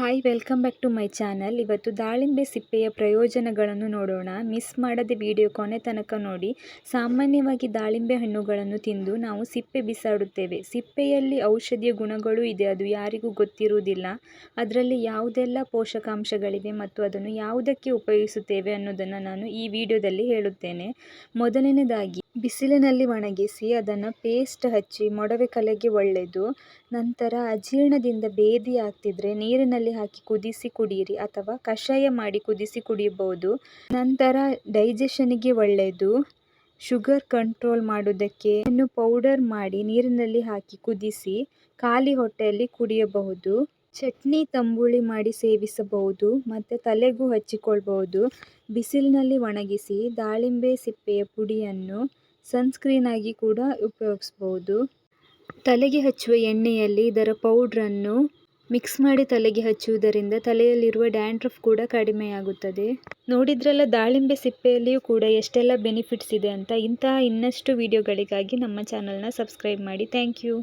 Hi, welcome back to my channel. ಇವತ್ತು ದಾಳಿಂಬೆ ಸಿಪ್ಪೆಯ ಪ್ರಯೋಜನಗಳನ್ನು ನೋಡೋಣ. ಮಿಸ್ ಮಾಡದೆ ವಿಡಿಯೋ ಕೊನೆ ತನಕ ನೋಡಿ. ಸಾಮಾನ್ಯವಾಗಿ ದಾಳಿಂಬೆ ಹಣ್ಣುಗಳನ್ನು ತಿಂದು ನಾವು ಸಿಪ್ಪೆ ಬಿಸಾಡುತ್ತೇವೆ. ಸಿಪ್ಪೆಯಲ್ಲಿ ಔಷಧಿಯ ಗುಣಗಳು ಇದೆ. ಅದು ಯಾರಿಗೂ ಗೊತ್ತಿರುವುದಿಲ್ಲ. ಅದರಲ್ಲಿ ಯಾವುದೆಲ್ಲ ಪೋಷಕಾಂಶಗಳಿವೆ ಮತ್ತು ಅದನ್ನು ಯಾವುದಕ್ಕೆ ಉಪಯೋಗಿಸುತ್ತೇವೆ ಅನ್ನೋದನ್ನು ನಾನು ಈ ವಿಡಿಯೋದಲ್ಲಿ ಹೇಳುತ್ತೇನೆ. ಮೊದಲನೇದಾಗಿ, ಬಿಸಿಲಿನಲ್ಲಿ ಒಣಗಿಸಿ ಅದನ್ನು ಪೇಸ್ಟ್ ಹಚ್ಚಿ ಮೊಡವೆ ಕಲೆಗೆ ಒಳ್ಳೆಯದು ನಂತರ ಅಜೀರ್ಣದಿಂದ ಬೇದಿ ಆಗ್ತಿದ್ರೆ ನೀರಿನಲ್ಲಿ ಹಾಕಿ ಕುದಿಸಿ ಕುಡಿಯಿರಿ ಅಥವಾ ಕಷಾಯ ಮಾಡಿ ಕುದಿಸಿ ಕುಡಿಯಬಹುದು. ನಂತರ ಡೈಜೆಷನ್ಗೆ ಒಳ್ಳೆಯದು ಶುಗರ್ ಕಂಟ್ರೋಲ್ ಮಾಡೋದಕ್ಕೆ ಇನ್ನು ಪೌಡರ್ ಮಾಡಿ ನೀರಿನಲ್ಲಿ ಹಾಕಿ ಕುದಿಸಿ ಖಾಲಿ ಹೊಟ್ಟೆಯಲ್ಲಿ ಕುಡಿಯಬಹುದು. ಚಟ್ನಿ, ತಂಬುಳಿ ಮಾಡಿ ಸೇವಿಸಬಹುದು ಮತ್ತು ತಲೆಗೂ ಹಚ್ಚಿಕೊಳ್ಬಹುದು. ಬಿಸಿಲಿನಲ್ಲಿ ಒಣಗಿಸಿ ದಾಳಿಂಬೆ ಸಿಪ್ಪೆಯ ಪುಡಿಯನ್ನು ಸನ್ಸ್ಕ್ರೀನ್ ಆಗಿ ಕೂಡ ಉಪಯೋಗಿಸ್ಬೋದು ತಲೆಗೆ ಹಚ್ಚುವ ಎಣ್ಣೆಯಲ್ಲಿ ಇದರ ಪೌಡ್ರನ್ನು ಮಿಕ್ಸ್ ಮಾಡಿ ತಲೆಗೆ ಹಚ್ಚುವುದರಿಂದ ತಲೆಯಲ್ಲಿರುವ ಡ್ಯಾಂಡ್ರಫ್ ಕೂಡ ಕಡಿಮೆಯಾಗುತ್ತದೆ. ನೋಡಿದ್ರಲ್ಲ, ದಾಳಿಂಬೆ ಸಿಪ್ಪೆಯಲ್ಲಿಯೂ ಕೂಡ ಎಷ್ಟೆಲ್ಲ ಬೆನಿಫಿಟ್ಸ್ ಇದೆ ಅಂತ ಇಂತಹ ಇನ್ನಷ್ಟು ವಿಡಿಯೋಗಳಿಗಾಗಿ ನಮ್ಮ ಚಾನಲ್ನ ಸಬ್ಸ್ಕ್ರೈಬ್ ಮಾಡಿ. Thank you.